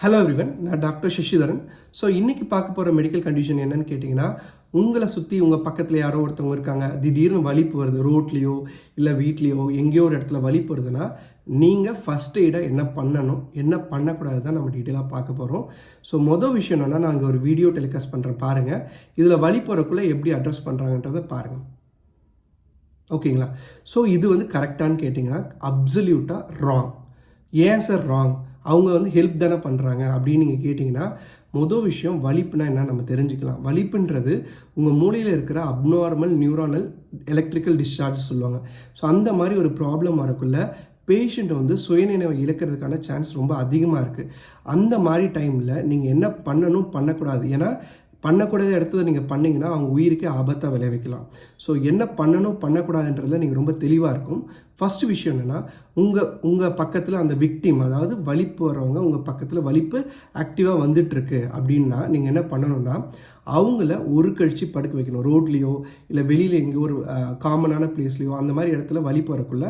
Hello everyone நான் doctor Sasidharan. So இன்றைக்கி பார்க்க போகிற மெடிக்கல் கண்டிஷன் என்னன்னு கேட்டிங்கன்னா உங்களை சுற்றி உங்கள் பக்கத்தில் யாரோ ஒருத்தவங்க இருக்காங்க. திடீர்னு வலிப்பு வருது ரோட்லேயோ இல்லை வீட்லேயோ எங்கேயோ ஒரு இடத்துல வலிப்பு வருதுன்னா நீங்கள் ஃபஸ்ட் எய்டாக என்ன பண்ணணும் என்ன பண்ணக்கூடாது தான் நம்ம டீட்டெயிலாக பார்க்க போகிறோம் ஸோ மொதல் விஷயம் என்னென்னா நான் அங்கே ஒரு வீடியோ டெலிகாஸ்ட் பண்ணுறேன் பாருங்கள் இதில் வலிப்பு வரக்குள்ளே எப்படி அட்ரஸ் பண்ணுறாங்கன்றதை பாருங்கள் ஓகேங்களா? ஸோ இது வந்து கரெக்டானு கேட்டிங்கன்னா அப்சல்யூட்டாக ராங் ஏன் சார் ராங் அவங்க வந்து ஹெல்ப் தானே பண்ணுறாங்க அப்படின்னு நீங்கள் கேட்டிங்கன்னா மொதல் விஷயம் வலிப்புனா என்ன நம்ம தெரிஞ்சுக்கலாம். வலிப்புன்றது உங்கள் மூளையில் இருக்கிற அப்நார்மல் நியூரானல் எலக்ட்ரிக்கல் டிஸ்சார்ஜ் சொல்லுவாங்க. ஸோ அந்த மாதிரி ஒரு ப்ராப்ளம் வரக்குள்ள பேஷண்ட்டை வந்து சுயநினைவை இழக்கிறதுக்கான சான்ஸ் ரொம்ப அதிகமாக இருக்குது அந்த மாதிரி டைமில் நீங்கள் என்ன பண்ணணும் பண்ணக்கூடாது. ஏன்னா பண்ணக்கூடாத இடத்துல நீங்கள் பண்ணிங்கன்னா அவங்க உயிருக்கே ஆபத்தாக விளைவிக்கலாம். ஸோ என்ன பண்ணணும் பண்ணக்கூடாதுன்றதில் நீங்கள் ரொம்ப தெளிவாக இருக்கும். ஃபஸ்ட்டு விஷயம் என்னென்னா உங்கள் உங்கள் பக்கத்தில் அந்த விக்டிம் அதாவது வலிப்பு வரவங்க உங்கள் பக்கத்தில் வலிப்பு ஆக்டிவாக வந்துட்டுருக்கு அப்படின்னா நீங்கள் என்ன பண்ணணும்னா அவங்கள ஒரு கழிச்சு படுக்க வைக்கணும். ரோட்லேயோ இல்லை வெளியில் எங்கேயோ ஒரு காமனான பிளேஸ்லையோ அந்த மாதிரி இடத்துல வலிப்பு வரக்குள்ள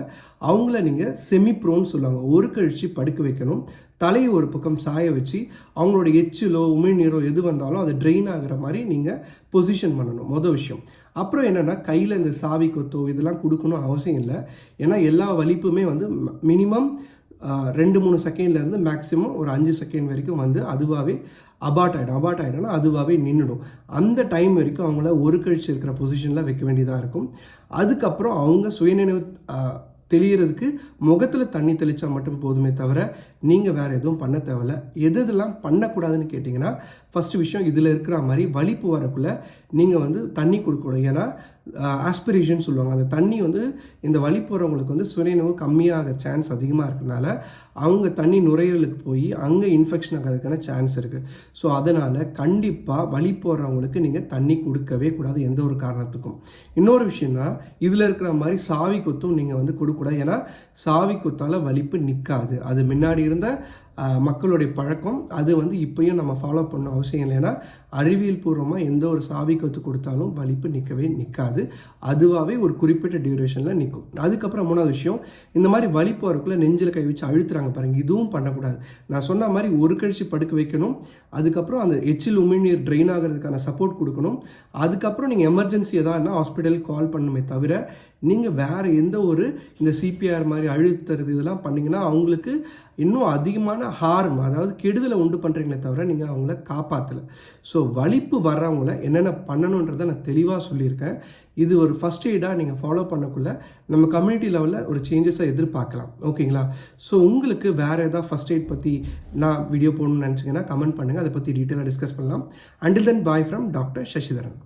அவங்கள நீங்கள் செமி ப்ரோன்னு சொல்லுவாங்க. ஒரு கழிச்சு படுக்க வைக்கணும். தலையை ஒரு பக்கம் சாய வச்சு அவங்களோட எச்சிலோ உமிழ்நீரோ எது வந்தாலும் அது ட்ரெயின் ஆகிற மாதிரி நீங்கள் பொசிஷன் பண்ணணும். மொதல் விஷயம். அப்புறம் என்னென்னா கையில் இந்த சாவி கொத்தோ இதெல்லாம் கொடுக்கணும் அவசியம் இல்லை. ஏன்னா எல்லா வலிப்புமே வந்து மினிமம் ரெண்டு மூணு செகண்ட்லேருந்து மேக்ஸிமம் ஒரு அஞ்சு செகண்ட் வரைக்கும் வந்து அதுவாகவே அபாட் ஆகிடும் அபாட் ஆகிடும்னா அதுவாகவே நின்றுடும் அந்த டைம் வரைக்கும் அவங்கள ஒரு கழிச்சு இருக்கிற பொசிஷனில் வைக்க வேண்டியதாக இருக்கும். அதுக்கப்புறம் அவங்க சுயநினைவு தெளியறதுக்கு முகத்தில் தண்ணி தெளித்தா மட்டும் போதுமே தவிர நீங்கள் வேறு எதுவும் பண்ண தேவையில்ல. எது இதெல்லாம் பண்ணக்கூடாதுன்னு கேட்டிங்கன்னா ஃபஸ்ட்டு விஷயம் இதில் இருக்கிற மாதிரி வலிப்பு வரக்குள்ளே நீங்கள் வந்து தண்ணி கொடுக்கணும். ஏன்னா ஆஸ்பிரேஷன் சொல்லுவாங்க. அந்த தண்ணி வந்து இந்த வழி போகிறவங்களுக்கு வந்து சுயநினைவு கம்மியாக சான்ஸ் அதிகமாக இருக்கனால அவங்க தண்ணி நுரையீரலுக்கு போய் அங்கே இன்ஃபெக்ஷன் ஆகிறதுக்கான சான்ஸ் இருக்குது ஸோ அதனால் கண்டிப்பாக வலி போடுறவங்களுக்கு நீங்கள் தண்ணி கொடுக்கவே கூடாது எந்த ஒரு காரணத்துக்கும். இன்னொரு விஷயம்னா இதில் இருக்கிற மாதிரி சாவி கொத்தும் நீங்கள் வந்து கொடுக்கக்கூடாது. ஏன்னா சாவி கொத்தால் வலிப்பு நிற்காது அது முன்னாடி இருந்த மக்களுடைய பழக்கம் அது வந்து இப்பயும் நம்ம ஃபாலோ பண்ண அவசியம் இல்லைன்னா அறிவியல் பூர்வமாக எந்த ஒரு சாவி கற்று கொடுத்தாலும் வலிப்பு நிற்கவே நிற்காது அதுவாகவே ஒரு குறிப்பிட்ட டியூரேஷனில் நிற்கும் அதுக்கப்புறம் மூணாவது விஷயம் இந்த மாதிரி வலிப்பு வரக்குள்ள நெஞ்சில் கை வச்சு அழுத்துறாங்க பாருங்கள் இதுவும் பண்ணக்கூடாது. நான் சொன்ன மாதிரி ஒரு கழிச்சு படுக்க வைக்கணும். அதுக்கப்புறம் அந்த எச்சில் உமிழ்நீர் ட்ரெயின் ஆகிறதுக்கான சப்போர்ட் கொடுக்கணும். அதுக்கப்புறம் நீங்கள் எமர்ஜென்சி எதாதுன்னா ஹாஸ்பிட்டல் கால் பண்ணுமே தவிர நீங்கள் வேறு எந்த ஒரு இந்த சிபிஆர் மாதிரி அழுத்துறது இதெல்லாம் பண்ணிங்கன்னா அவங்களுக்கு இன்னும் அதிகமான ஹார்ம் அதாவது கெடுதலை உண்டு பண்ணுறீங்களே தவிர நீங்கள் அவங்கள காப்பாற்றலை ஸோ வலிப்பு வர்றவங்கள என்னென்ன பண்ணணுன்றதை நான் தெளிவாக சொல்லியிருக்கேன். இது ஒரு ஃபஸ்ட் எய்டாக நீங்கள் ஃபாலோ பண்ணக்குள்ள நம்ம கம்யூனிட்டி லெவலில் ஒரு சேஞ்சஸை எதிர்பார்க்கலாம். ஓகேங்களா? ஸோ உங்களுக்கு வேறு ஏதாவது ஃபஸ்ட் எய்ட் பற்றி நான் வீடியோ போடணும்னு நினச்சிங்கன்னா கமெண்ட் பண்ணுங்கள் அதை பற்றி டீட்டெயிலாக டிஸ்கஸ் பண்ணலாம். Until then bye from doctor Sasidharan